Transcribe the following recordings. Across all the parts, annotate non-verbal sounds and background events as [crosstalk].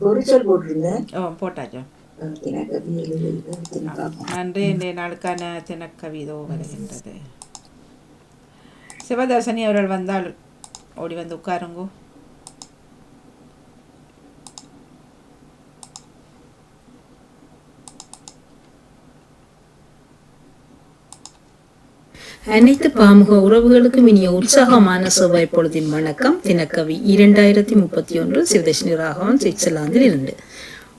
பொரிச்சல் போட்டிருந்தேன். ஓ போட்டாச்சோ? நன்றி. இன்றைய நாளுக்கான தினக்கவிதோ வருகின்றது. சிவதர்சனி அவர்கள் வந்தால் ஓடி வந்து உட்காருங்கோ. அனைத்து பாமுக உறவுகளுக்கும் இனிய உற்சாகமான செவ்வாய் பொழுதின் வணக்கம். தினக்கவி இரண்டாயிரத்தி முப்பத்தி ஒன்று சிவதர்ஷினி ராகவன் சுவிட்சர்லாந்தில் இருந்து.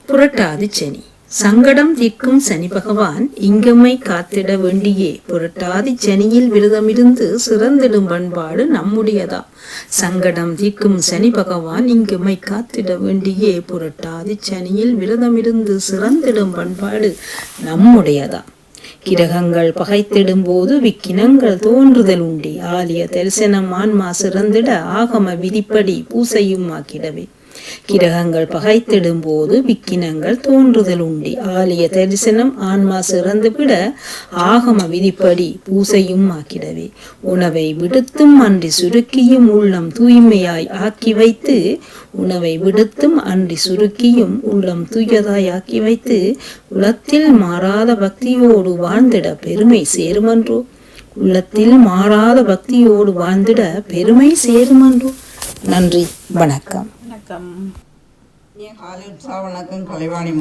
புரட்டாதி சனி. சங்கடம் தீர்க்கும் சனி பகவான் இங்கம்மை காத்திட வேண்டியே. புரட்டாதி சனியில் விரதமிருந்து சிறந்திடும் பண்பாடு நம்முடையதா? சங்கடம் தீர்க்கும் சனி பகவான் இங்குமை காத்திட வேண்டியே. புரட்டாதி சனியில் விரதமிருந்து சிறந்திடும் பண்பாடு நம்முடையதா? கிரகங்கள் பகைத்திடும் போது விக்கினங்கள் தோன்றுதல் உண்டே. ஆலய தரிசனம் ஆன்மா சிறந்திட ஆகம விதிப்படி பூசையும் ஆக்கிடவே. கிரகங்கள் பகைத்திடும் போது விக்கினங்கள் தோன்றுதல் உண்டி ஆலய தரிசனம் ஆன்மா சிறந்து விட ஆகம விதிப்படி பூசையும் ஆக்கிடவே. உணவை விடுத்தும் அன்றி சுருக்கியும் உள்ளம் தூய்மையாய் ஆக்கி வைத்து உணவை விடுத்தும் அன்றி சுருக்கியும் உள்ளம் தூயதாய் ஆக்கி வைத்து உலத்தில் மாறாத பக்தியோடு வாழ்ந்திட பெருமை சேருமன்றோ? உள்ளத்தில் மாறாத பக்தியோடு வாழ்ந்திட பெருமை சேருமன்றோ? நன்றி வணக்கம். வணக்கம். என் காலை உற்சாவணக்கம் கலைவாணி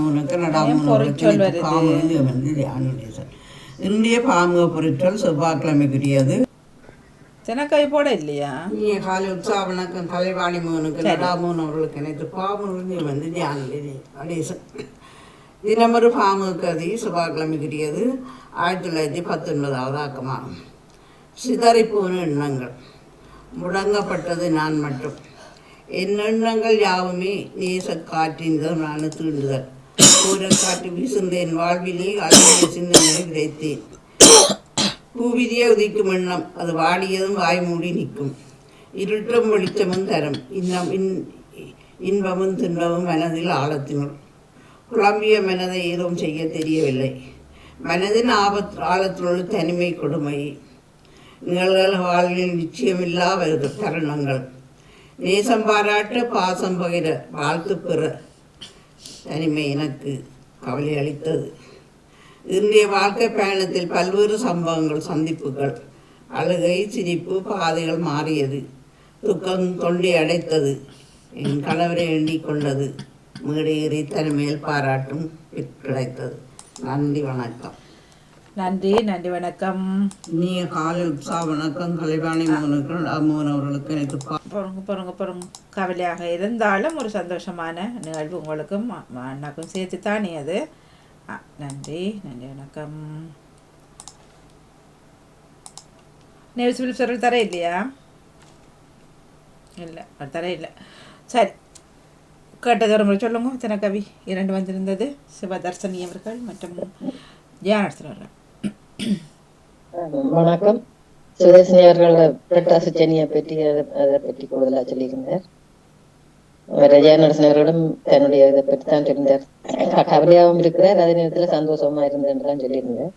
நடாமோனுக்கு பாமுக வந்து தியானேசன் இந்திய பாமுக பொருட்கள் செவ்வாய்க்கிழமைக்குரியது. தினக்கவி போட இல்லையா? இனிய காலை உற்சாவணக்கம் கலைவாணி மோகனுக்கு நடாமோன் அவர்களுக்கு எனக்கு பாமுக வந்து தியானேதி நடேசன் தினமொரு பாமுக கதி செவ்வாய்க்கிழமைக்குரியது. ஆயிரத்தி தொள்ளாயிரத்தி பத்தொன்பதாவது ஆக்கமாகும் சிதறிப்போன எண்ணங்கள். முடங்கப்பட்டது நான் மட்டும். என் எண்ணங்கள் யாவுமே நேச காற்றின் நான் தீண்டுதல். ஓரக்காற்று வீசுந்த என் வாழ்விலே அழகிய சிந்தனை விதைத்தேன். பூவிதியே உதிக்கும் எண்ணம் அது வாடியதும் வாய் மூடி நிற்கும். இருட்டும் வெளிச்சமும் தரும் இன்னம் இன் இன்பமும் துன்பமும் மனதில் ஆழத்தினுள். குழம்பிய மனதை ஏதும் செய்ய தெரியவில்லை. மனதின் ஆபத் ஆழத்தினுள் தனிமை கொடுமை. நிகழ்கள் வாழ்வில் நிச்சயமில்லா வருது தருணங்கள். நேசம் பாராட்டு பாசம் பகிர வாழ்த்து பெற. தனிமை எனக்கு கவலை அளித்தது. இன்றைய வாழ்க்கை பயணத்தில் பல்வேறு சம்பவங்கள் சந்திப்புகள் அழுகை சிரிப்பு பாதைகள் மாறியது. துக்கம் தொண்டை அடைத்தது. என் கணவரை எண்ணிக் கொண்டது. மேடையேறி தனிமையில் பாராட்டும் கிடைத்தது. நன்றி வணக்கம். நன்றி நன்றி வணக்கம். இனிய காலை உற்சாக வணக்கம் கலைவாணி மோகனுக்கு மோகன் அவர்களுக்கு எனக்கு பா பொறுங்க பொறுங்க பொறுங்க. கவலையாக இருந்தாலும் ஒரு சந்தோஷமான நிகழ்வு உங்களுக்கும் அண்ணாக்கும் சேர்த்து தானே அது நன்றி நன்றி வணக்கம். நியூஸ் பிலிப்ஸ் தர இல்லையா இல்லை அவர் தர இல்லை சரி. கேட்டது ஒரு முறை சொல்லுங்க. தினக்கவி இரண்டு வந்திருந்தது. சிவதர்சனி அவர்கள் மற்றும் ஜெயானர்சன் அவர்கள். வணக்கம். சுதர்சினி அவர்கள் பிரட்டாசு சென்னியை பற்றி அதை பற்றி கூடுதலாக சொல்லியிருந்தார். ரஜா அவர்களும் தன்னுடைய இதை பற்றி தான் சொல்லியிருந்தார். கவலையாகவும் இருக்கிறார் அதே நேரத்தில் சந்தோஷமா இருந்தேன் சொல்லியிருந்தார்.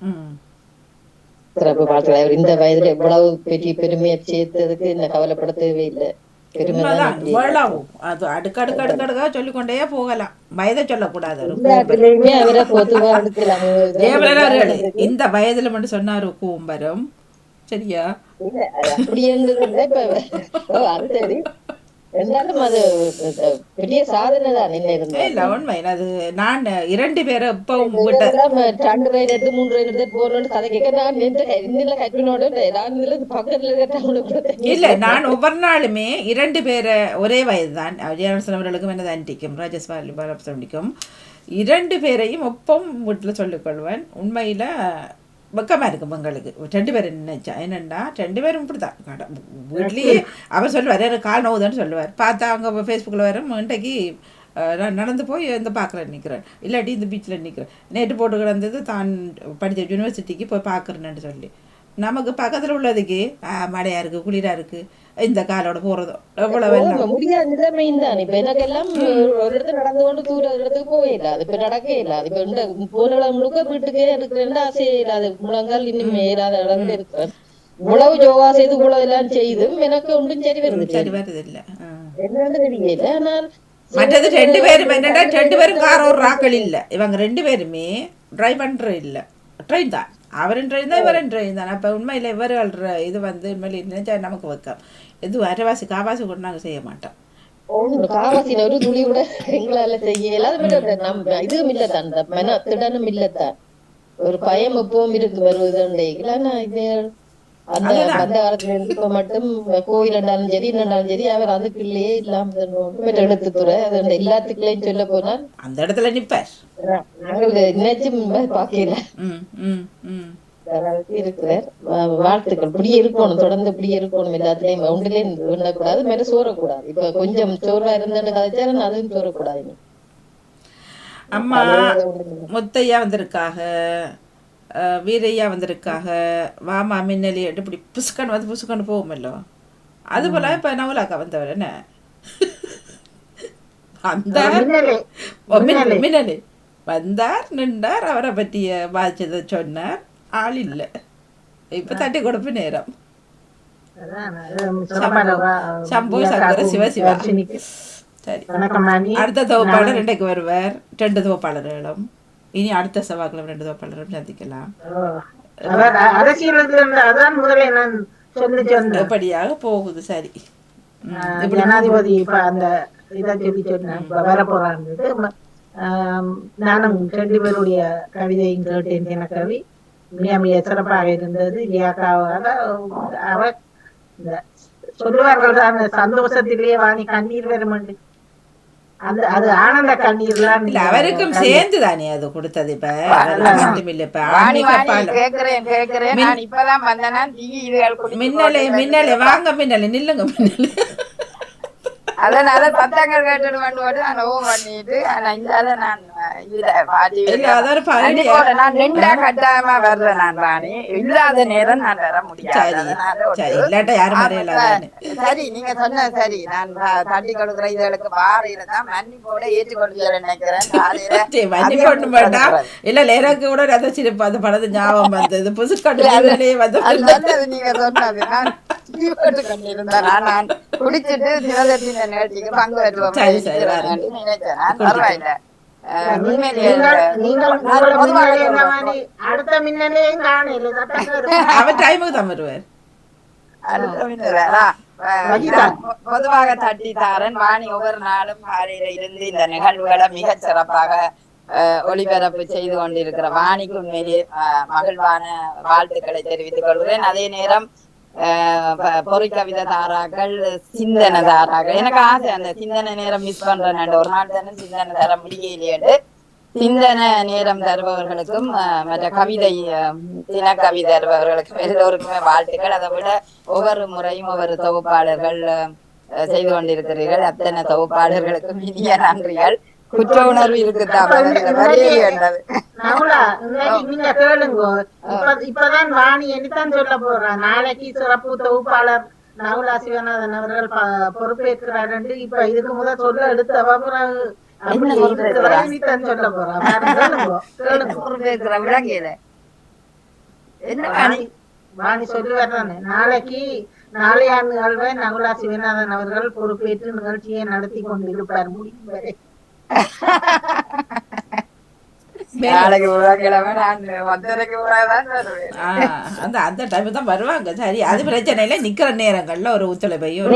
சிறப்பு வாழ்த்துக்கள். அவர் இந்த வயதுல எவ்வளவு பெரிய பெருமையை சேர்த்ததுக்கு என்ன கவலைப்பட தேவையில்லை. உண்மைதான். இவ்வளவு. அது அடுக்கு அடுக்கு அடுக்கு அடுக்கா சொல்லிக்கொண்டே போகலாம். வயதை சொல்லக்கூடாது இந்த வயதுல மட்டும் சொன்னாரு கூம்பரம். சரியா? இருந்தாலும் அது அஹ், பெரிய சாதனை தான் என்ன இருந்தாலும் இல்ல உண்மை. அது நான் இரண்டு பேரை ரெண்டு எடுத்து மூன்று எடுத்து போறோம்னு கதை கேட்க நான் இன்னில நான் பக்கத்துல. இல்ல நான் ஒவ்வொரு நாளுமே இரண்டு பேரை ஒரே வயது தான் ஜெயரசன் அவர்களுக்கும் எனது ஆண்டிக்கும் ராஜஸ்வாலி பாலசுப்ரமணிக்கும் இரண்டு பேரையும் ஒப்பம் வீட்டில் சொல்லிக்கொள்வேன். உண்மையில் வெக்கமாக இருக்கும் எங்களுக்கு ரெண்டு பேரும் நினைச்சா? என்னென்னா ரெண்டு பேரும் இப்படி தான் கடை வீட்லேயே அவர் சொல்லுவார் எனக்கு கால் நோவுதான்னு சொல்லுவார். பார்த்தா அவங்க ஃபேஸ்புக்கில் வர இன்றைக்கு நான் நடந்து போய் இந்த பார்க்குறேன் நிற்கிறேன் இல்லாட்டி இந்த பீச்சில் நிற்கிறேன் நேற்று போட்டு கிடந்தது தான் படித்த யூனிவர்சிட்டிக்கு போய் பார்க்குறேன்னு சொல்லி. நமக்கு பக்கத்தில் உள்ளதுக்கு ஆ, மழையா இருக்குது குளிராக இருக்குது இந்த காலோட போகிறதோ எவ்வளோ போக வெள்ளம் முடியாத நிலைமையும் தான் இப்ப எனக்கெல்லாம் ஒரு இடத்துல நடந்து கொண்டு தூர இடத்துக்கு போவே இல்லை அது இப்ப நடக்கவே இல்லை அது இப்ப இந்த போன முழுக்க வீட்டுக்கே இருக்கிறேன் ஆசையே இல்லாத முழங்கால் இன்னும் இல்லாத இடத்துல இருக்கிறேன் இவ்வளவு ஜோவா செய்து இவ்வளவு எல்லாம் செய்தும் எனக்கு ஒன்றும் சரி வருது சரி வருது இல்லை என்னன்னு தெரியல ஆனால் மற்றது ரெண்டு பேரும் என்னடா ரெண்டு பேரும் கார் ஒரு ராக்கள் இல்லை இவங்க ரெண்டு பேருமே டிரைவ் பண்ணுற இல்லை ட்ரெயின் தான் அவரும் ட்ரெயின் தான் இவரும் ட்ரெயின் தான் அப்போ உண்மையில் இவர்கள் இது வந்து உண்மையில் நினைச்சா நமக்கு வைக்கம் எதுவும் அரைவாசி காவாசி கூட நாங்கள் செய்ய மாட்டோம். காவாசியில ஒரு துளி கூட எங்களால செய்ய இல்லாத நம்ம இதுவும் இல்லதான் இந்த மன திடனும் இல்லத்தான். ஒரு பயம் எப்பவும் இருக்கு வருவதுண்டே. இல்லைன்னா இது அந்த அந்த காலத்துல இருந்து இப்ப மட்டும் கோயில் இருந்தாலும் சரி இருந்தாலும் சரி அவர் அதுக்குள்ளேயே இல்லாம மற்ற எழுத்துத்துறை அது அந்த எல்லாத்துக்குள்ளேயும் சொல்ல போனால் அந்த இடத்துல நிற்பார் நாங்கள் நினைச்சும் பாக்கல ம் ம் ம். அளவுக்கு இருக்கிறார் வாழ்த்துக்கள். இப்படியே இருக்கணும் தொடர்ந்து இப்படியே இருக்கணும் எல்லாத்துலயும் ஒன்றிலே விடக்கூடாது மேல சோறக்கூடாது. இப்ப கொஞ்சம் சோர்வா இருந்தேன்னு கதைச்சாரு அதுவும் சோறக்கூடாது. அம்மா முத்தையா வந்திருக்காக வீரையா வந்திருக்காக வாமா மின்னலி இப்படி புசுக்கன்னு வந்து புசுக்கன்னு போகுமல்லோ அது போல இப்போ நவலாக்கா வந்தவர் என்ன? [laughs] வந்தார். மின்னலி வந்தார் நின்றார் அவரை பற்றிய பாதிச்சதை சொன்னார். இப்போ தட்டி கொடுப்பு நேரம் சம்பு சங்கர சிவ சிவா சரி அடுத்த தொகுப்பாளர் இன்றைக்கு வருவார் ரெண்டு தொகுப்பாளர்களும் இனி அடுத்த செவ்வாய்க்கிழமை ரெண்டு தொகுப்பாளரும் சந்திக்கலாம் எப்படியாக போகுது சரி ஜனாதிபதி இப்ப அந்த இதை சொல்லி ஆஹ் நானும் ரெண்டு பேருடைய கவிதையும் கேட்டேன் தினக்கவி சிறப்பாக இருந்தது லியாக்காவாக அவர் இந்த சொல்லுவார்கள் தான் சந்தோஷத்திலேயே வாணி கண்ணீர் வருமண்டு அந்த அது ஆனந்த கண்ணீர்லாம் இல்ல அவருக்கும் சேர்ந்து தானே அது கொடுத்தது இப்ப? மட்டும் இல்ல இப்ப. கேக்குறேன் கேக்குறேன். இப்பதான் மின்னலே மின்னலே வாங்க மின்னலே நில்லுங்க மின்னலே. அதனால வந்து போட்டு நான் ஓ பண்ணிட்டு ஆனா நான் இல்ல பாட்டி அது நான் ரெண்டா கட்டாயமா வர்றேன் நான் ராணி. இல்லாத நேரம் நான் வர முடியாது. சரி நீங்க சொன்ன சரி நான் தட்டி கொடுக்குற இதுகளுக்கு வாரியில தான் மன்னிப்போட ஏற்றுக்கொண்டு நினைக்கிறேன். [laughs] இல்ல எனக்கு கூட ரத சிரிப்பு அந்த படத்து ஞாபகம் வந்தது. புதுக்கட்டு அது நீங்க சொன்னது. நான் குடிச்சிட்டு நிகழ்ச்சிக்கு பங்கு. நினைச்சேன். பரவாயில்ல. பொதுவாக அடுத்த மின்னலையும் [laughs] தட்டி தாரன் வாணி ஒவ்வொரு நாளும் காலையில இருந்து இந்த நிகழ்வுகளை மிகச் சிறப்பாக ஒளிபரப்பு செய்து கொண்டிருக்கிற வாணிக்கு உண்மையிலே மகிழ்வான வாழ்த்துக்களை தெரிவித்துக் கொள்கிறேன். அதே நேரம் பொறிக்கவிதை தாராக்கள் சிந்தனை தாராக்கள். எனக்கு ஆசை அந்த சிந்தனை நேரம் மிஸ் பண்றேன் ஒரு நாள் தானே சிந்தனை தர முடியலையே சிந்தனை நேரம் தருபவர்களுக்கும் அஹ், மற்ற கவிதை தின கவிதை தருபவர்களுக்கும் எல்லோருக்குமே வாழ்த்துக்கள். அதை விட ஒவ்வொரு முறையும் ஒவ்வொரு தொகுப்பாளர்கள் செய்து கொண்டிருக்கிறீர்கள். அத்தனை தொகுப்பாளர்களுக்கும் இனிய நன்றிகள். குற்ற உணர்வு நீங்க கேளுங்க. இப்ப இப்பதான் வாணி என்னத்தான் சொல்ல போறா. நாளைக்கு சிறப்பு தொகுப்பாளர் நகுலா சிவநாதன் அவர்கள் பொறுப்பேற்கிறார் என்று இப்ப இதுக்கு முதல் சொல்ல? இருக்கிறதா இனித்தான் சொல்ல போறா. பாருங்க, கேளுங்க. கேளுங்க பொறுப்பேற்கிற விளங்கியது என்ன வாணி? வாணி சொல்லுவார் தானே நாளைக்கு நாளைய நிகழ்வை நகுலா சிவநாதன் அவர்கள் பொறுப்பேற்று நிகழ்ச்சியை நடத்தி கொண்டிருப்பார். முடியும் வரை நாளைக்கு புதன்கிழமை நான் மதுரைக்கு தான் வருவேன். ஆ, அந்த அந்த டைம் தான் வருவாங்க. சரி அது பிரச்சனை இல்லை. நிக்கிற நேரங்கள்ல ஒரு ஒத்துழைப்பையும்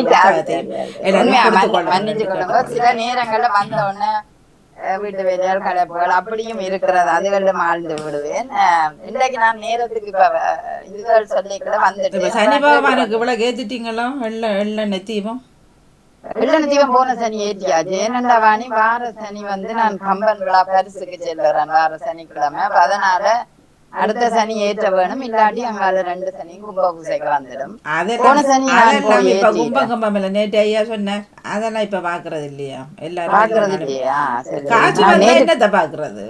சில நேரங்கள்ல வந்த உடனே வீட்டு வேலையால் கலைப்புகள் அப்படியும் இருக்கிறது. அதுகளிலும் ஆழ்ந்து விடுவேன். இன்றைக்கு நான் நேரத்துக்கு இப்ப இதுகள் இப்ப வந்துட்டு சனி பகவானுக்கு இவ்வளவு ஏத்திட்டீங்களோ வெள்ள எள்ளெண்ணெய் தீபம் தீபம் போன சனி ஏற்றியாச்சு ஏனண்டா வாணி வார சனி வந்து நான் கம்பன் விழா பரிசுக்கு செல்லுறேன் வார சனிக்கிழமை. அப்ப அதனால அடுத்த சனி ஏற்ற வேணும். இல்லாட்டி அங்கால ரெண்டு சனி கும்ப பூசைக்கு வந்துடும் போன சனி நான் அதெல்லாம் போய் இப்ப ஏற்றிட்டேன். கும்பம் கும்பம் இல்ல. நேற்று ஐயா சொன்னார். அதெல்லாம் இப்ப பாக்குறது இல்லையா? எல்லாரும் பாக்குறது இல்லையா? என்னத்த பாக்குறது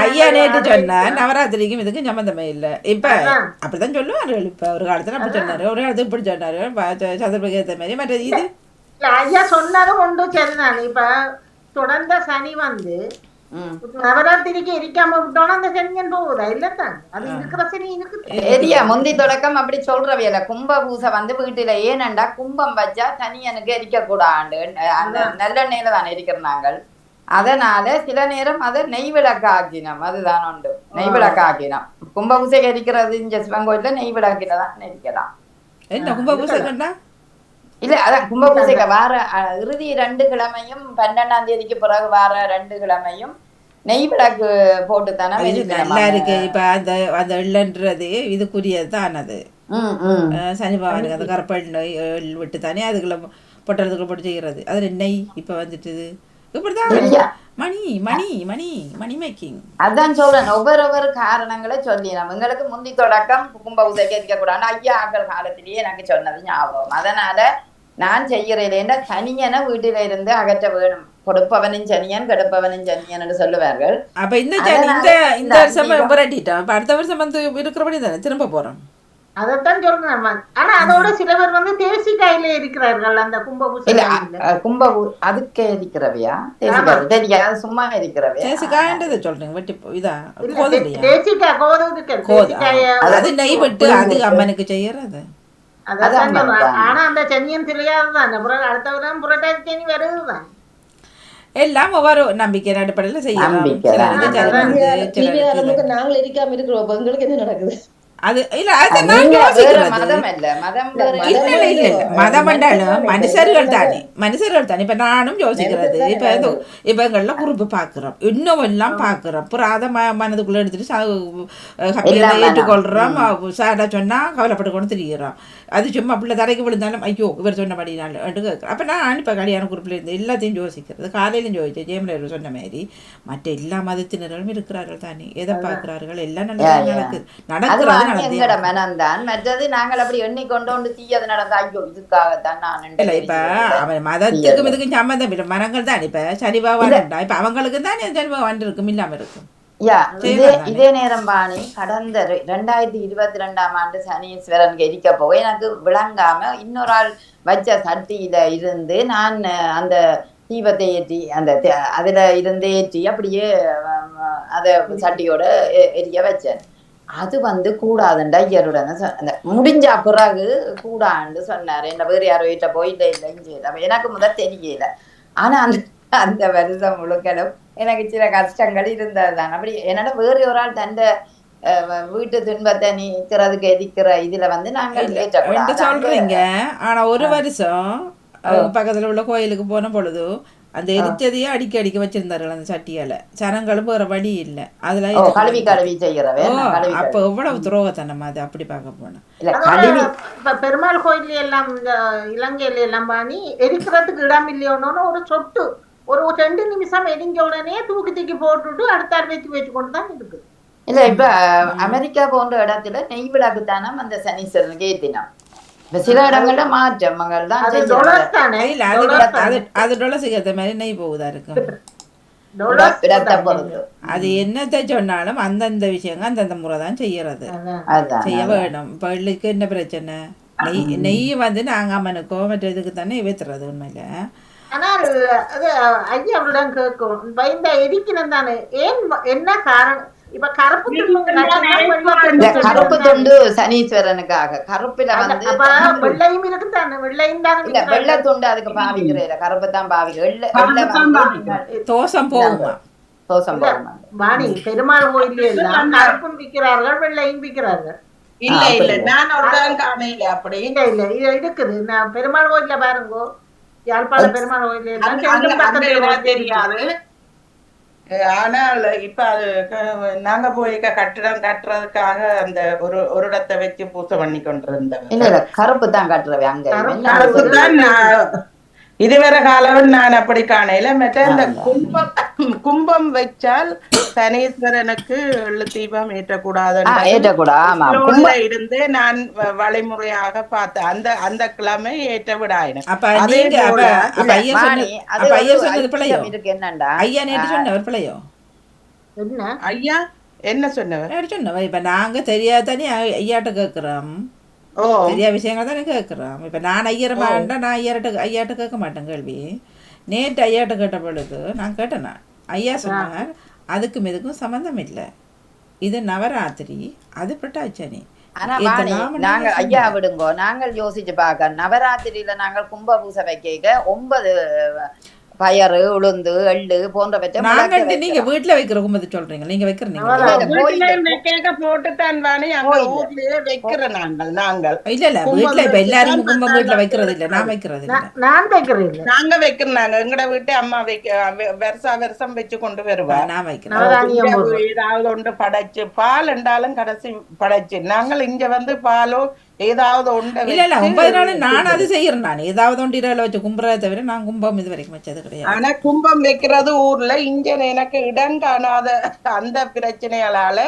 ஐயா நேற்று அதை சொன்ன நவராத்திரிக்கும் இதுக்கும் சம்பந்தமே இல்ல. இப்ப. அப்படிதான் சொல்லுவார்கள் இப்ப ஒரு காலத்துல அப்படி சொன்னாரு ஒரு காலத்துல இப்படி சொன்னாரு சதுர்புக்கு ஏத்த மாதிரி. மற்ற இது? ஐயா சொன்னது ஒன்றும் சரிதான் இப்ப தொடர்ந்த சனி வந்து. நவராத்திரிக்கு எரிக்காம விட்டோம்னா அந்த சனியன் போகுதா? இல்லத்தான் அது இருக்கிற சனி இருக்குது பெரிய முந்தி தொடக்கம் அப்படி சொல்றவியல. கும்ப பூசை வந்து வீட்டுல. ஏனண்டா கும்பம் வச்சா தனியனுக்கு எரிக்க கூடாண்டு அந்த நல்லெண்ணெயில தான் எரிக்கிற நாங்கள். அதனால சில நேரம் அதை நெய் விளக்கு ஆக்கினோம் அதுதான் உண்டு. நெய் விளக்கு ஆக்கினோம் கும்ப பூசைக்கு எரிக்கிறது இங்க சிவன் கோயில்ல நெய் விளக்கில தான் எரிக்கலாம். என்ன கும்பபூசை கண்டா? இல்ல அதான் கும்ப பூசைக்கு வார இறுதி ரெண்டு கிழமையும் பன்னெண்டாம் தேதிக்கு பிறகு வார ரெண்டு கிழமையும் நெய் விளக்கு போட்டு தானே நல்லா இருக்கு. இப்ப அந்த அந்த எள்ளன்றது இதுக்குரியது தான் அது. சனி பகவானுக்கு அந்த கருப்பெண்ணெய் எள் விட்டு தானே அதுக்குள்ள பொட்டறதுக்குள்ள போட்டு செய்கிறது அதில் நெய் இப்போ வந்துட்டுது. இப்படிதான்? Money money money money making. அதான் சொல்றேன். ஒவ்வொரு ஒவ்வொரு காரணங்களை சொல்லினோம் எங்களுக்கு முந்தி தொடக்கம் கும்ப உதைக்க இருக்க கூடாது ஐயா ஆக்கள் காலத்திலேயே எனக்கு சொன்னது ஞாபகம். அதனால நான் செய்யறேன் சனியனை வீட்டில இருந்து அகற்ற வேணும். கொடுப்பவனும் சனியன் கெடுப்பவனும் சனியன் சொல்லுவார்கள். அப்ப இந்த இந்த இந்த வருஷம் அப்ப அடுத்த வருஷம் வந்து இருக்கிறபடி தானே? திரும்ப போறோம். அதைத்தான் சொல்றேன். ஆனா அதோட சிலவர் வந்து தேசிக்காயில இருக்கிறார்கள். அந்த இல்ல கும்பபூசையில அ- அ, கும்ப ஊ- அதுக்கே இருக்கிறவையா? தெரியாது தெரியாது சும்மா இருக்கிறவையா? சேசுக்காயன்றதை சொல்றேன் வெட்டி இதா தேசிக்காய் கோது இருக்கு கோது தேசிக்காய அது நெய் விட்டு அது அம்மனுக்கு செய்யறது. எல்லாம் ஒவ்வொரு நம்பிக்கை அடிப்படையில் செய்யலாம். நாங்கள் எரிக்காம இருக்கிறோம். எங்களுக்கு என்ன நடக்குது? அது இல்ல அது நான் நீங்க வேற யோசிக்கிறது மதம் இல்ல மதம் வேற இல்ல இல்ல இல்ல. இல்ல. மதம் என்றாலும் மனுஷர்கள் தானே. மனுஷர்கள் தானே. இப்ப நானும் யோசிக்கிறது. இப்ப இந்த- இப்ப எங்கள்ல குறுப்பு பாக்குறோம். இன்னும் எல்லாம் பாக்குறோம். புறாத ம மனதுக்குள்ள எடுத்துட்டு சா- ஹப்பியெல்லாம் எல்லாம் ஏற்றுக்கொள்றோம் சாடா சொன்னா கவலைப்பட்டு கொண்டு திரிகிறோம் அது சும்மா பிள்ளை தரைக்கு விழுந்தாலும் ஐயோ இவர் சொன்னபடினாலும் கேட்குறோம். அப்ப நான் இப்ப கல்யாண குரூப்ல இருந்து எல்லாத்தையும் யோசிக்கிறது. காலையிலும் யோசிச்சேன். ஜெயமலர் சொன்ன மாதிரி மற்ற எல்லா மதத்தினர்களும் இருக்கிறார்கள் தானே. எதை பார்க்கிறார்கள்? எல்லாம் யா. நடக்குது. நடக்கிறது எங்கட. மனம்தான். மற்றது நாங்கள் அப்படி எண்ணிக்கொண்டு கொண்டு தீயது நடந்தா ஐயோ இதுக்காகத்தான் நான் நின்று இல்ல இப்ப. அவன் மதத்துக்கும் இதுக்கும் சம்மந்தம் இல்ல. மரங்கள் தான். இப்ப சனி பகவான் இப்ப அவங்களுக்கு தான் சனி பகவான் இருக்கும் இல்லாம இருக்கும். யா இதே. இதே நேரம் பாணி கடந்த ரெண்டாயிரத்தி இருபத்தி ரெண்டாம் ஆண்டு சனீஸ்வரன் எரிக்க போக எனக்கு விளங்காம இன்னொரு ஆள் வச்ச சட்டியில இருந்து நான் அந்த தீபத்தை ஏற்றி அந்த அதுல இருந்து ஏற்றி அப்படியே அத சட்டியோட எரிய வச்சேன். அது வந்து கூடாதுண்டா ஐயருடன் அந்த முடிஞ்ச பிறகு கூடான்னு சொன்னாரு. என்ன வேறு யாரோ வீட்டை போயிட்டு சொல்லி அப்ப எனக்கு முதல் தெரியல. ஆனா அந்த அந்த வருஷம் முழுக்களும் எனக்கு சில கஷ்டங்கள் இருந்ததுதான் அப்படி என்னோட வேறு ஒரு ஆள் தந்த வீட்டு துன்பத்தை நீக்கிறதுக்கு எதிக்கிற இதுல வந்து நாங்கள். சொல்றீங்க. ஆனா ஒரு வருஷம் பக்கத்துல உள்ள கோயிலுக்கு போன பொழுது அந்த எரிச்சதையே அடிக்கி அடிக்க வச்சிருந்தார்கள் அந்த சட்டியால. சனங்களும் வேற வழி இல்ல. அதுல அப்ப. எவ்வளவு துரோகத்தனம் அது அப்படி பார்க்க போனா இப்ப பெருமாள் கோயில்ல எல்லாம் இந்த இலங்கையில எல்லாம் பண்ணி எரிக்கிறதுக்கு இடம் இல்லையோன்னு ஒரு சொட்டு ஒரு ரெண்டு நிமிஷம் எரிஞ்ச உடனே தூக்கி தூக்கி போட்டுட்டு அடுத்த வச்சு வச்சு கொண்டு தான் இருக்கு இல்ல இப்ப அமெரிக்கா போன்ற இடத்துல நெய் விளக்கு தானம் அந்த சனீஸ்வரனுக்கு ஏத்தினோம். இப்ப சில இடங்கள்ல மாற்றங்கள் தான் அது டொலசுக்கு ஏத்த மாதிரி நெய் போகுதா இருக்கும்? அது என்னத்தை சொன்னாலும் அந்தந்த விஷயங்க அந்தந்த முறை தான் செய்யறது. செய்ய வேணும். இப்போ என்ன பிரச்சனை? நெய் நெய் வந்து நாங்கள் அம்மனுக்கோ மற்ற இதுக்கு தானே வைத்துறது உண்மையில. ஆனால் அது ஐயா அவரிடம் கேட்கும். இப்ப இந்த எரிக்கணும் தானே. ஏன் என்ன காரணம்? கருப்பு துண்டு இந்த கருப்பு. துண்டு சனீஸ்வரனுக்காக. கருப்புல வந்து அப்ப வெள்ளையும் இருக்கு தானே வெள்ளையும் தானே இல்ல வெள்ளை துண்டு அதுக்கு பாவிக்கிறேன். கருப்பு தான் பாவிக்க தோசம் போகுமா? தோசம் போடுமா வாணி பெருமாள் கோயில் எல்லாம் கருப்பும் விற்கிறார்கள் வெள்ளையும் விற்கிறார்கள். இல்ல இல்ல. நான் ஒரு தான் காணையில அப்படி. இல்ல இல்ல இது இருக்குது. நான் பெருமாள் கோயில்ல பாருங்க. யாழ்ப்பாண பெருமாள் எனக்கு தெரியாது. ஆனால் இப்ப அது நாங்க போய் கட்டிடம் கட்டுறதுக்காக அந்த ஒரு ஒரு இடத்தை வச்சு பூசை பண்ணி இல்ல இல்ல கருப்பு தான் கட்டுறவே அங்க கருப்பு- நான் இதுவரை காலம் நான் அப்படி காணையில மற்ற இந்த கும்பம் கும்பம் வச்சால் சனீஸ்வரனுக்கு எள்ளு தீபம் ஏற்றக்கூடாது. ஏற்றக்கூடா ஆமா கும்ப கும்பல இருந்து நான் வழிமுறையாக பார்த்தேன் அந்த அந்த கிழமை ஏற்ற என்னண்டா? ஐயா நேற்று சொன்னவர் பிள்ளையோ என்ன? ஐயா என்ன சொன்னவர்? சொன்னவர். இப்ப நாங்க தெரியாத தானே ஐயாட்ட கேட்கிறோம் ஓ. தெரியாத விஷயங்கள் தானே கேட்கிறோம் இப்ப நான் ஐயரை மாட்டா நான் ஐயாட்ட ஐயாட்ட கேட்க மாட்டேன் கேள்வி. நேற்று ஐயாட்ட கேட்ட பொழுது நான் கேட்டேன் நான். ஐயா சொன்னார் அதுக்கும் இதுக்கும் சம்மந்தம் இல்லை. இது நவராத்திரி அது நாம நாங்க ஐயா. விடுங்கோ நாங்கள் யோசிச்சு பார்க்க நவராத்திரியில நாங்கள் கும்ப பூசை வைக்க ஒன்பது பயறு உளுந்து எள்ளு போன்றவற்றை முளைக்க நாங்க நீங்க வைக்கிறோம். வீட்டுல வைக்கிற கும்பத்தை சொல்றீங்க. நீங்க வைக்கிறீங்க இல்ல, இல்ல, கோயில்ல வைக்க போட்டுத்தான் வாணி அங்க கோயில்ல. ஊர்லயே வைக்கிற நாங்கள் நாங்கள். இல்ல இல்ல வீட்டுல இப்ப எல்லாரும் கும்பம் வீட்டுல வைக்கிறது இல்ல. நான் வைக்கிறது இல்ல. நான் வைக்கிறேன் நாங்க வைக்கிறாங்க எங்கட வீட்டு அம்மா வைக்க வருஷா வருஷம் வச்சு கொண்டு வருவா. நான் வைக்கிறேன். ஏதாவது ஒன்று படைச்சு பால் என்றாலும் கடைசி படைச்சு. நாங்கள் இங்க வந்து பாலோ ஏதாவது ஒன்றை இல்ல இல்ல ஒன்பது நாள் நான் அது செய்யறேன் நான். ஏதாவது ஒன்று இரவுல வச்சு கும்புறதை தவிர நான் கும்பம் இது வரைக்கும் வச்சது கிடையாது. ஆனா கும்பம் வைக்கிறது ஊர்ல இங்க எனக்கு இடம் காணாத அந்த பிரச்சனைகளால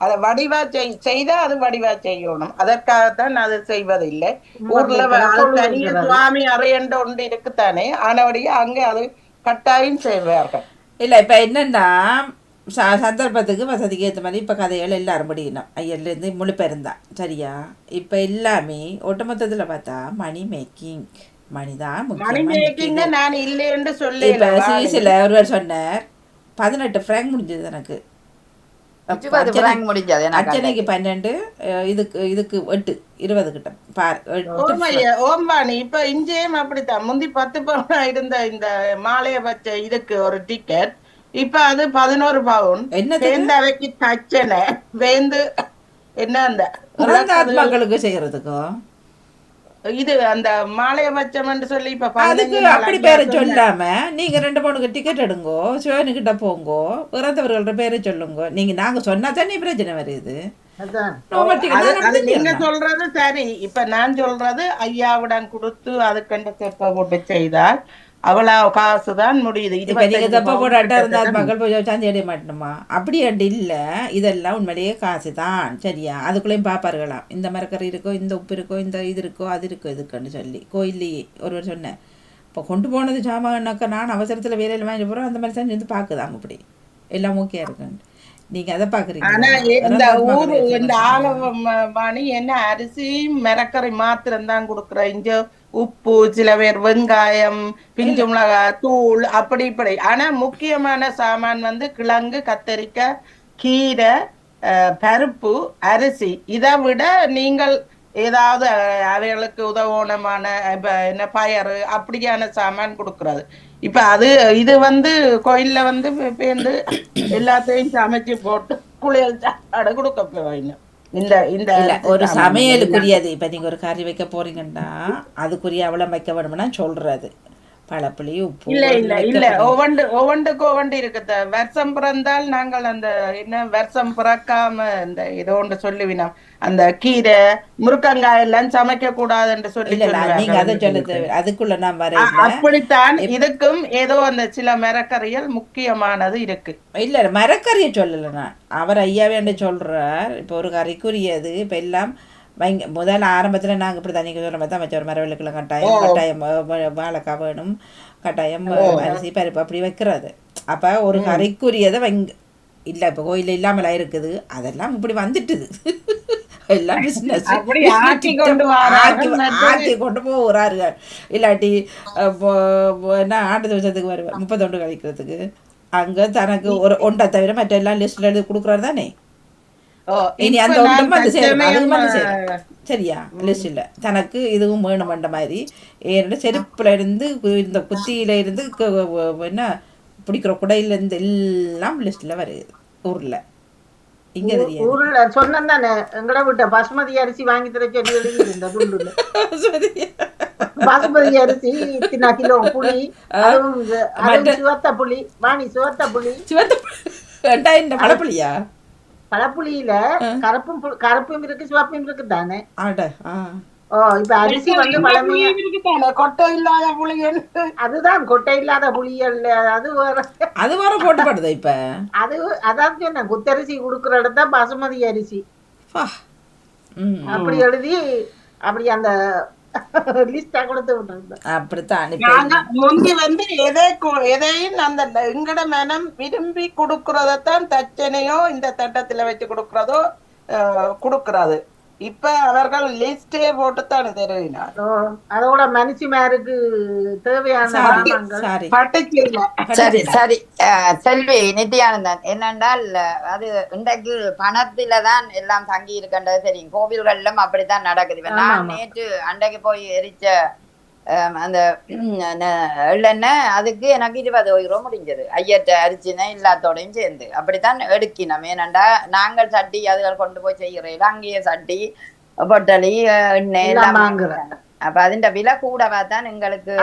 அதை வடிவா செய் செய்தா அது வடிவா செய்யணும். அதற்காகத்தான் அது செய்வதில்லை. ஊர்ல அது தனிய சுவாமி அறையண்ட ஒன்று இருக்குத்தானே ஆனபடியே அங்க அது கட்டாயம் செய்வார்கள். இல்ல இப்ப என்னன்னா ச- சந்தர்ப்பத்துக்கு வசதிக்கு ஏற்ற மாதிரி இப்ப கதைகள் எல்லாரும் படிக்கணும். ஐயர்லேருந்து முழு பெருந்தான் சரியா? இப்ப எல்லாமே ஒட்டுமொத்தத்துல பார்த்தா மணி மேக்கிங் மணிதான் இப்ப சுவிஸ்ல ஒருவர் சொன்னார் பதினெட்டு ஃப்ராங்க் முடிஞ்சது எனக்கு. அர்ச்சனைக்கு பன்னெண்டு இதுக்கு இதுக்கு எட்டு இருபது கிட்ட. இப்ப இங்கேயும் அப்படித்தான். முந்தி பத்து பவுன் இருந்த இந்த மாலைய வச்ச இதுக்கு ஒரு டிக்கெட் இப்ப அது பதினோரு பவுன். என்னத்துக்கு? வேந்தவைக்கு தச்சனை. வேந்து என்ன அந்த இறந்த ஆத்மாக்களுக்கு செய்யறதுக்கும் இது அந்த மாலைய வச்சம்னு சொல்லி இப்ப அதுக்கு அப்படி பேரை. சொல்லாம நீங்க ரெண்டு பவுனுக்கு டிக்கெட் எடுங்கோ சிவனுக்கிட்ட போங்கோ இறந்தவர்களோட பேரை சொல்லுங்க. நீங்க நாங்க சொன்னா தானே பிரச்சனை வருது. நீங்க. சொல்றது சரி. இப்ப நான் சொல்றது ஐயாவிடம் கொடுத்து அதுக்கண்டு தெப்ப போட்டு செய்தால்? அவ்வளவு காசுதான் முடியுது. இப்ப நீங்க இருபத்தஞ்சு தப்பா பவுன் போட்டு இருந்தா கிட்டத்தட்ட மக்கள் போய் சாந்தி அடைய மாட்டணுமா? அப்படி அண்டு இல்ல. இதெல்லாம் உண்மையிலேயே காசு தான் சரியா? அதுக்குள்ளேயும் பாப்பார்களாம். இந்த மரக்கறி இருக்கோ இந்த உப்பு இருக்கோ இந்த இது இருக்கோ அது இருக்கோ இதுக்குன்னு சொல்லி. கோயில்லையே ஒருவர் சொன்னேன் இப்போ கொண்டு போனது சாமான்னாக்கா நான் அவசரத்துல வேலையில் வாங்கிட்டு போறோம் அந்த மாதிரி செஞ்சு வந்து பாக்குதாம் அப்படி. எல்லாம் ஓகே இருக்குன்னு நீங்க அதை பாக்குறீங்க ஆனா இந்த ஊரு இந்த ஆலவாணி என்ன அரிசி மிரக்கறி மாத்திரம் தான் கொடுக்குற. இங்க உப்பு சில பேர் வெங்காயம் பிஞ்சு மிளகாய் தூள் அப்படி இப்படி. ஆனா முக்கியமான சாமான் வந்து கிழங்கு கத்தரிக்காய் கீரை பருப்பு அரிசி. இதை விட நீங்கள் ஏதாவது அவைகளுக்கு உதவனமான இப்ப என்ன பயறு அப்படியான சாமான் கொடுக்கறது. இப்ப அது இது வந்து கோயில்ல வந்து பேந்து எல்லாத்தையும் சமைச்சு போட்டு குளியல் சாப்பாடு கொடுக்க போயிடும் இந்த இந்த ஒரு சமையலுக்குரியது. இப்ப நீங்க ஒரு கறி வைக்க போறீங்கன்னா அதுக்குரிய அவ்வளவு வைக்க வேணும்னா சொல்றது. பழப்புளி உப்பு இல்ல இல்ல இல்ல. போறீங்க. ஒவ்வொன்று ஒவ்வொன்றுக்கு ஒவ்வொன்று இருக்குது. வருஷம் பிறந்தால் நாங்கள் அந்த என்ன வருஷம் பிறக்காம இந்த ஏதோ ஒன்று சொல்லுவினோம் அந்த கீரை முருக்கங்காய் எல்லாம் சமைக்க கூடாதுன்னு சொல்லி இல்ல இல்ல, நீங்க அதை சொல்ல தேவை அதுக்குள்ள நான் வரையில அப்படித்தான் இதுக்கும் ஏதோ அந்த சில மரக்கறிகள் முக்கியமானது இருக்கு. இல்ல இல்ல, மரக்கறியை சொல்லல நான். அவர் ஐயாவே சொல்றார். இப்போ ஒரு கறிக்குரியது இப்ப எல்லாம் வைங்க முதல்ல ஆரம்பத்துல நாங்க இப்படி தண்ணி சொல்ற மாதிரி தான் வச்சோம் மரவள்ளிக்குள்ள கட்டாயம் கட்டாயம் வாழைக்காய் வேணும் கட்டாயம் அரிசி பருப்பு அப்படி வைக்கிறது அப்ப ஒரு கறிக்குரியதை வைங்க இல்ல இப்ப கோயில்ல இல்லாமலா இருக்குது அதெல்லாம் இப்படி வந்துட்டுது எல்லாம் பிசினஸ் அப்படி ஆக்கி கொண்டு போகிறார்கள் இல்லாட்டி என்ன ஆண்டு வருஷத்துக்கு வருவார் முப்பத்தொண்டு கழிக்கிறதுக்கு அங்க தனக்கு ஒரு ஒன்றை தவிர மற்ற எல்லாம் லிஸ்ட்ல எழுதி கொடுக்குறாரு தானே ஓ, இனி அந்த ஒன்றும் வந்து சேரும் அதுவும் வந்து சேரும் சரியா லிஸ்ட்ல தனக்கு இதுவும் வேணுமன்ற மாதிரி. ஏன்னா செருப்புல இருந்து இந்த குத்தியில இருந்து என்ன பிடிக்கிற குடையில இருந்து எல்லாம் லிஸ்ட்ல வருது ஊர்ல. இங்க ஊர்ல சொன்னேன் தானே எங்கட விட்ட பாசுமதி அரிசி வாங்கி தர சொல்லி துண்டுல? பாசுமதி அரிசி இத்தனை கிலோ புளி அதுவும் சிவத்த புளி வாணி சிவத்த புளி சிவத்த ரெண்டாயிரம் இந்த மழைப்புளியா பழப்புளியில கருப்பும் கருப்பும் இருக்கு சிவப்பும் இருக்கு தானே? ஆட ஆ. ஓ இப்ப அரிசி வந்து பழமையா கொட்டை இல்லாத புளிகள் அதுதான் கொட்டை இல்லாத புளியல் அது வேற. அது வர போட்டுப்படுதா இப்ப. அது அதான் சொன்னேன் குத்தரிசி கொடுக்குற இடத்த பாசுமதி அரிசி. அப்படி எழுதி அப்படி அந்த லிஸ்டா கொடுத்து விட்டுருந்தேன் அப்படித்தான் முந்தி வந்து எதை எதையும் அந்த எங்கட மனம் விரும்பி கொடுக்கறதத்தான் தச்சனையோ இந்த தட்டத்துல வச்சு கொடுக்கறதோ கொடுக்கறது. இப்ப அவர்கள் லிஸ்டே போட்டுத்தானே தருவினார் அதோட மனுஷிமாருக்கு தேவையான சாரி சாரி. செல்வி நித்யானந்தன் என்னென்றால் அது இன்றைக்கு பணத்தில தான் எல்லாம் தங்கி இருக்கின்றது தெரியும் கோவில்களிலும் அப்படித்தான் நடக்குது. நான். நேற்று அன்றைக்கு போய் எரிச்ச அந்த எள்ளெண்ணெய் அதுக்கு எனக்கு இருபது ரூபா முடிஞ்சது. ஐயற்ற அரிசினை எல்லாத்தோடையும் சேர்ந்து. அப்படித்தான் எடுக்கினோம். ஏனண்டா நாங்கள் சட்டி அதுகள் கொண்டு போய் செய்கிறோம் அங்கேயே சட்டி பொட்டலி எண்ணெய் எல்லாம். அப்ப அதிന്റെ விலை கூடவா தான் எங்களுக்கு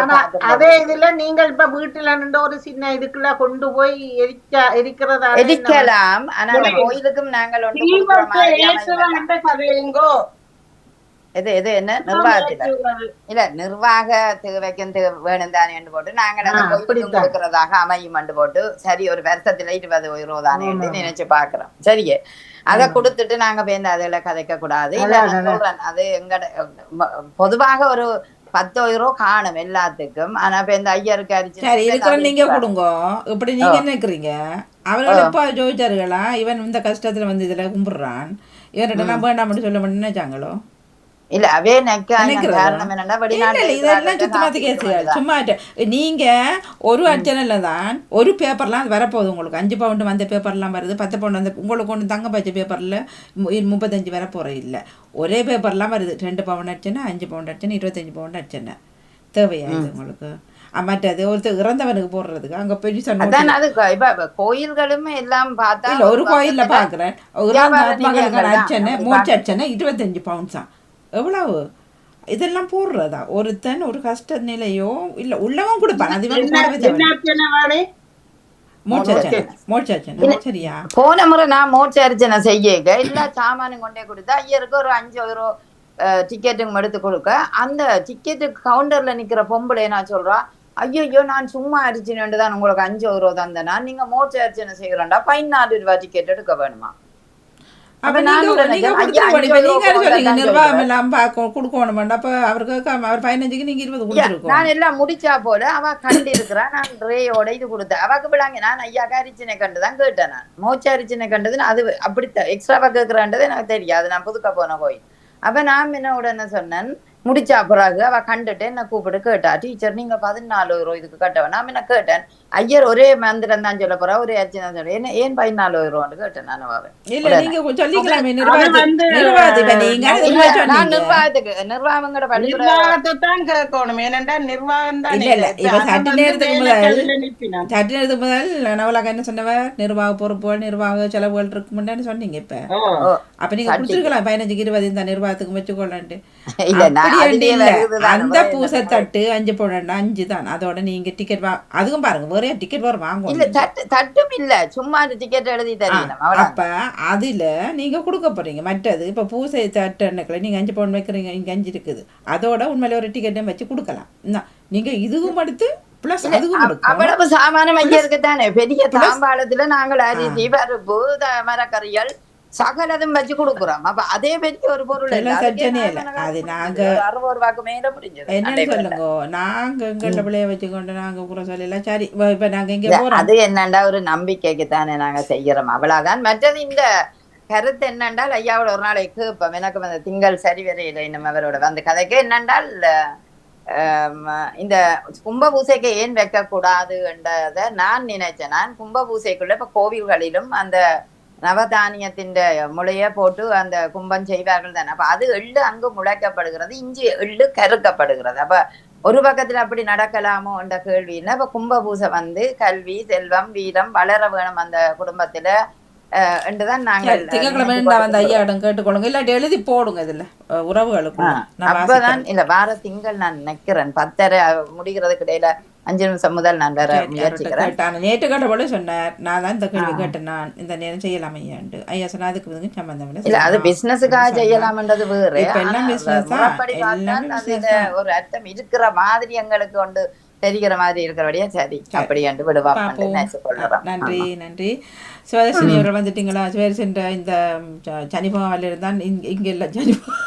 அதே இதுல நீங்கள் இப்ப வீட்டுல நின்று ஒரு சின்ன இதுக்குள்ள கொண்டு போய் எரிக்க எரிக்கிறதா எரிக்கலாம். ஆனா கோயிலுக்கும் நாங்கள் ஒன்று கொடுக்கிற மாதிரி அமையல. கதையுங்கோ இது இது என்ன? நிர்வாகத்துல இல்ல நிர்வாக தேவைக்கும் தே- வேணும் தானே போட்டு அப்படித்தான். கொடுக்கறதாக அமையும் போட்டு சரி ஒரு வருஷத்துல இருபது ரூபா தானே. நினைச்சு பாக்குறோம் சரியே? அதை கொடுத்துட்டு நாங்க பேருந்து அதுல கதைக்க கூடாது. சொல்றேன். அது எங்கட ம- பொதுவாக ஒரு பத்து ரூபா காணும் எல்லாத்துக்கும். ஆனா இப்ப இந்த ஐயருக்கு அரிசி சரி இருக்கிற நீங்க கொடுங்க. இப்படி நீங்க நினைக்கிறீங்க? அவர்கள் எப்போ ஜோதிச்சார்களா இவன் இந்த கஷ்டத்துல வந்து இதுல கும்பிடுறான். இவன்கிட்ட நான் வேண்டாம்னு சொல்ல மாட்டேன்னு நினைச்சாங்களோ? இல்ல அவே? காரணம் என்னன்னா இதெல்லாம். சும்மா நீங்க ஒரு அர்ச்சனையில தான் ஒரு பேப்பர்லாம் வரப்போகுது உங்களுக்கு அஞ்சு பவுண்டு வந்த பேப்பர்லாம் வருது பத்து பவுண்டு வந்த உங்களுக்கு ஒன்று தங்க பச்சை பேப்பர்ல முப்பத்தஞ்சு வர போற இல்ல ஒரே பேப்பர்லாம் வருது ரெண்டு பவுன் அர்ச்சனை அஞ்சு பவுண்டு அர்ச்சனை இருபத்தஞ்சு பவுண்டு அர்ச்சனை தேவையா இது உங்களுக்கு மற்றது ஒருத்தர் இறந்தவனுக்கு போடுறதுக்கு அங்க பெரிய கோயில்களும் எல்லாம் பார்த்தா ஒரு கோயில்ல பாக்குறேன் இறந்த. அர்ச்சனை மூச்சு அர்ச்சனை இருபத்தஞ்சு பவுண்ட்ஸா எவ்வளவு? இதெல்லாம் போடுறதா? ஒருத்தன் ஒரு கஷ்ட நிலையோ இல்ல உள்ளவன் கொடுப்பான். அது சரியா? போன முறை நான் மோட்ச அர்ச்சனை செய்யக எல்லா சாமானும் கொண்டே கொடுத்தா ஐயருக்கு ஒரு அஞ்சு எவ்வளோ டிக்கெட்டுங்க எடுத்து கொடுக்க. அந்த டிக்கெட்டு கவுண்டர்ல நிக்கிற பொம்பளை நான் சொல்றா? ஐயோ நான் சும்மா அரிச்சினு தான் உங்களுக்கு அஞ்சு எவ்வளோ தந்தேனா? நீங்க மோட்ச அர்ச்சனை செய்யறோம்டா பதினாலு ரூபாய் டிக்கெட் எடுக்க வேணுமா? அப்ப நீங்க நிர்வாகம் சொல்றேன். எல்லாம் பார்க்க கொடுக்கணும் அப்ப அவர் பதினஞ்சுக்கு நீங்க இருபது கொடுத்துருக்கோம் நான் எல்லாம் முடிச்சா போல அவ கண்டு இருக்கிறா நான் ரேயோட இது கொடுத்தேன் அவக்கு விடாங்க நான் ஐயா அரிச்சனை கண்டுதான் கேட்டேன் நான் மோச்ச அரிச்சனை கண்டதுன்னு அது அப்படி எக்ஸ்ட்ராவா கேட்கறான்றது எனக்கு தெரியாது நான் புதுக்க போன கோயில் அப்ப நான் என்ன உடனே சொன்னேன் முடிச்சா பிறகு அவ கண்டுட்டு என்ன கூப்பிட்டு கேட்டா டீச்சர் நீங்க பதினாலு ரூபா இதுக்கு கட்டவன் நான் என்ன கேட்டேன் ஐயர் ஒரே மந்திரம் தான் சொல்ல போறா ஒரே அர்ச்சனை தான் சொல்ல என்ன ஏன் பதினாலு ரூபான்னு கேட்டேன் நான் அவன் இல்ல நீங்க சொல்லிக்கலாமே சொன்னீங்க நிர்வாகத்துக்கு நிர்வாகங்கட நிர்வாகத்தை தான் கேட்கணும் ஏனென்றா நிர்வாகம் தான் இல்ல, இல்ல. இப்ப சற்று நேரத்துக்கு முதல் சற்று நேரத்துக்கு முதல் நவலாக என்ன சொன்னவர் நிர்வாக பொறுப்புகள் நிர்வாக செலவுகள் இருக்குமுன்னு சொன்னீங்க இப்ப அப்ப நீங்க சட்டி. கொடுத்துருக்கலாம் பதினஞ்சுக்கு இருபது இந்த நிர்வாகத்துக்கு வச்சுக்கொள்ளன்ட்டு அந்த பூசை தட்டு அஞ்சு போடண்டா அஞ்சு தான் அதோட நீங்க டிக்கெட் வா அதுவும் பாருங்க வேற டிக்கெட் வேற இல்ல வாங்கணும் தட்டு தட்டும் இல்ல. சும்மா டிக்கெட் எழுதி அவ்வளவு அப்ப அதுல நீங்க கொடுக்க போறீங்க. மற்றது இப்ப பூசை தட்டு எண்ணெக்கில் நீங்க அஞ்சு பவுன் வைக்கிறீங்க இங்க அஞ்சு இருக்குது. அதோட உண்மையில ஒரு டிக்கெட்டும் வச்சு கொடுக்கலாம். நீங்க இதுவும் எடுத்து பிளஸ் அதுவும் அவ்வளவு சாமானம் ஐயா இருக்குதானே பெரிய தாம்பாளத்துல நாங்கள் அரிசி பருப்பு மரக்கறிகள் சகலதும் வச்சு கொடுக்குறோம். அப்ப அதே பெரிய ஒரு பொருள் இல்ல. பிரச்சனையே இல்ல. அது நாங்க- அறுபது ரூபாய்க்கு மேல முடிஞ்சது அன்றைய சொல்லுங்க? நாங்க எங்கள பிள்ளைய வச்சுக்கொண்டு நாங்க கூட சொல்லல சரி. இப்ப நாங்க இங்க போறோம். அது என்னண்டா ஒரு நம்பிக்கைக்கு தானே நாங்க செய்யறோம். அவ்வளவுதான். மற்றது இந்த கருத்து என்னண்டால் ஐயாவோட ஒரு நாளைக்கு கேட்போம். எனக்கு வந்து திங்கள் சரி வரையில இன்னும் அவரோட வந்து கதைக்கு. என்னண்டால் ஆம், இந்த கும்பபூசைக்கு ஏன் வைக்க கூடாதுன்றத நான் நினைச்சேன். நான் கும்பபூசைக்குள்ள இப்ப கோவில்களிலும் அந்த நவதானியத்தின் முளைய போட்டு அந்த கும்பம் செய்வார்கள் தானே. அப்ப அது எள்ளு அங்கு முளைக்கப்படுகிறது இஞ்சி எள்ளு கருக்கப்படுகிறது அப்ப ஒரு பக்கத்துல அப்படி நடக்கலாமோ என்ற கேள்வின்னா இப்ப கும்பபூசை வந்து கல்வி செல்வம் வீரம் வளர வேணும் அந்த குடும்பத்துல அஹ், என்றுதான் நாங்கள் நான் வந்து கேட்டுக்கொள்ளுங்க. இல்லாட்டி எழுதி போடுங்க இதுல நான் அப்பதான். இல்ல வார திங்கள் நான் நிக்கிறேன் பத்தரை முடிகிறதுக்கு இடையில அஞ்சு நிமிஷம் முதல் நான் முயற்சிக்கிறேன். நேற்று கேட்டபோல சொன்னார் நான் தான் இந்த கேள்வி. கேட்டேன் நான் இந்த நேரம் செய்யலாம் ஐயாண்டு ஐயா சொன்னா அதுக்கு இதுக்கு சம்பந்தம் இல்லை. அது செய்யலாம். பிசினஸுக்காக. செய்யலாம்ன்றது வேறு. தான். தான். ஒரு அர்த்தம் இருக்கிற மாதிரி எங்களுக்கு கொண்டு தெரிகிற மாதிரி இருக்கிறபடியா சரி அப்படி என்று விடுவாங்க நன்றி நன்றி. சிவதர்ஷினி அவர்கள் வந்துட்டீங்களா? சிவதர்ஷன் இந்த ச- சனி பகவான்ல இருந்தான் இங்க இங்க இல்ல சனி பகவான்.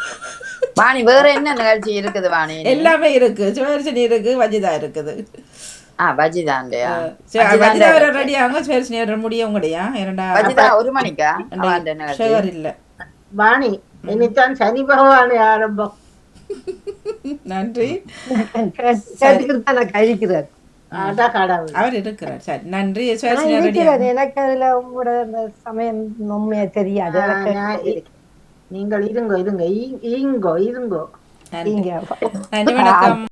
வாணி வேற என்ன நிகழ்ச்சி இருக்குது வாணி? எல்லாமே இருக்கு. சிவதர்ஷினி இருக்கு வஜிதா இருக்குது. ஆ வஜிதாண்டையா சரி, வஜிதா வர ரெடி ஆகும் முடியும் உங்கடையா? இரண்டா ஒரு மணிக்கா? ஷுகர் இல்ல. வாணி இனித்தான் சனி பகவான் ஆரம்பம். நன்றி. கடவுள் அவர் இருக்கிறார். சரி நன்றி. எனக்கு அதுல உங்களோட சமயம் உண்மையா தெரியாது. நீங்கள் இருங்கோ இருங்க. ஈங்கோ இருங்கோ. நன்றி வணக்கம்.